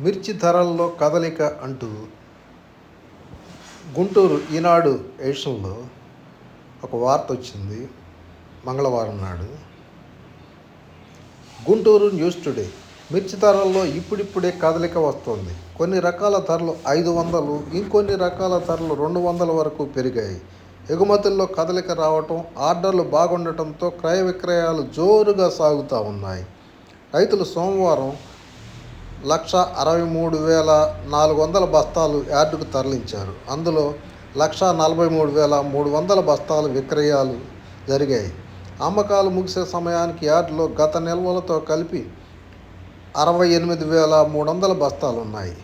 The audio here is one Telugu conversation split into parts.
మిర్చి ధరల్లో కదలిక అంటూ గుంటూరు ఈనాడు ఎడిషన్లో ఒక వార్త వచ్చింది మంగళవారం నాడు. గుంటూరు న్యూస్ టుడే మిర్చి ధరల్లో ఇప్పుడిప్పుడే కదలిక వస్తోంది. కొన్ని రకాల ధరలు ఐదు వందలు ఇంకొన్ని రకాల ధరలు రెండు వందల వరకు పెరిగాయి. ఎగుమతుల్లో కదలిక రావటం ఆర్డర్లు బాగుండటంతో క్రయ విక్రయాలు జోరుగా సాగుతూ ఉన్నాయి. రైతులు సోమవారం లక్ష అరవై మూడు వేల నాలుగు వందల బస్తాలు యార్డుకు తరలించారు. అందులో లక్ష నలభై మూడు వేల మూడు వందల బస్తాలు విక్రయాలు జరిగాయి. అమ్మకాలు ముగిసే సమయానికి యార్డులో గత నిల్వలతో కలిపి అరవై ఎనిమిది వేల మూడు వందల బస్తాలు ఉన్నాయి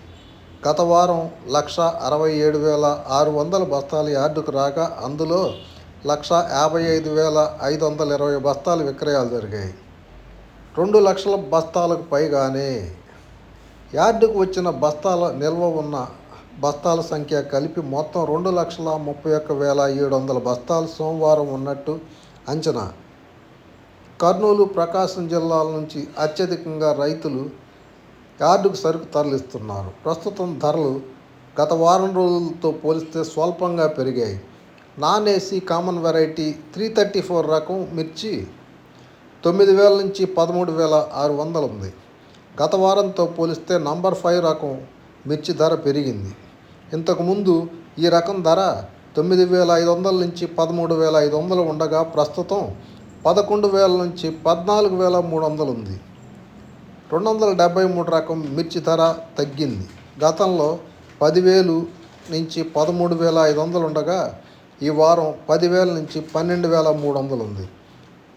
గత వారం లక్ష అరవై ఏడు వేల ఆరు వందల బస్తాలు యార్డుకు రాగా అందులో లక్ష యాభై ఐదు వేల ఐదు వందల ఇరవై బస్తాలు విక్రయాలు జరిగాయి. రెండు లక్షల బస్తాలకు పైగానే యార్డుకు వచ్చిన బస్తాల నిల్వ ఉన్న బస్తాల సంఖ్య కలిపి మొత్తం రెండు లక్షల ముప్పై ఒక్క వేల ఏడు వందల బస్తాలు సోమవారం ఉన్నట్టు అంచనా. కర్నూలు ప్రకాశం జిల్లాల నుంచి అత్యధికంగా రైతులు యార్డుకు సరుకు తరలిస్తున్నారు. ప్రస్తుతం ధరలు గత వారం రోజులతో పోలిస్తే స్వల్పంగా పెరిగాయి. Non AC common variety three thirty four రకం మిర్చి తొమ్మిది వేల నుంచి పదమూడు వేల ఆరు వందలు ఉంది. గత వారంతో పోలిస్తే నంబర్ ఫైవ్ రకం మిర్చి ధర పెరిగింది. ఇంతకుముందు ఈ రకం ధర తొమ్మిది వేల ఐదు వందల నుంచి పదమూడు వేల ఐదు వందలు ఉండగా ప్రస్తుతం పదకొండు వేల నుంచి పద్నాలుగు వేల మూడు వందలు ఉంది. రెండు వందల డెబ్బై మూడు రకం మిర్చి ధర తగ్గింది. గతంలో పదివేలు నుంచి పదమూడు వేల ఐదు వందలు ఉండగా ఈ వారం పదివేల నుంచి పన్నెండు వేల మూడు వందలు ఉంది.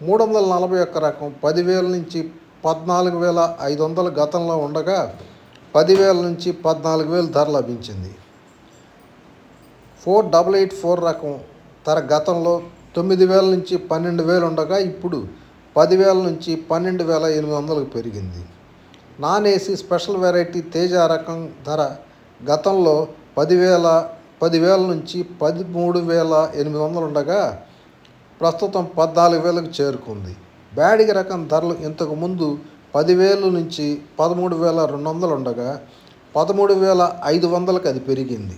మూడు వందల నలభై ఒక్క రకం పదివేల నుంచి పద్నాలుగు వేల ఐదు వందలు గతంలో ఉండగా పదివేల నుంచి పద్నాలుగు వేలు ధర లభించింది. ఫోర్ డబల్ ఎయిట్ ఫోర్ రకం ధర గతంలో తొమ్మిది వేల నుంచి పన్నెండు వేలు ఉండగా ఇప్పుడు పదివేల నుంచి పన్నెండు వేల ఎనిమిది వందలకు పెరిగింది. Non AC special variety Teja రకం ధర గతంలో పదివేల పదివేల నుంచి పదమూడు వేల ఎనిమిది వందలు ఉండగా ప్రస్తుతం పద్నాలుగు వేలకు చేరుకుంది. బ్యాడిగ రకం ధరలు ఇంతకు ముందు పదివేలు నుంచి పదమూడు వేల రెండు వందలు ఉండగా పదమూడు వేల ఐదు వందలకు అది పెరిగింది.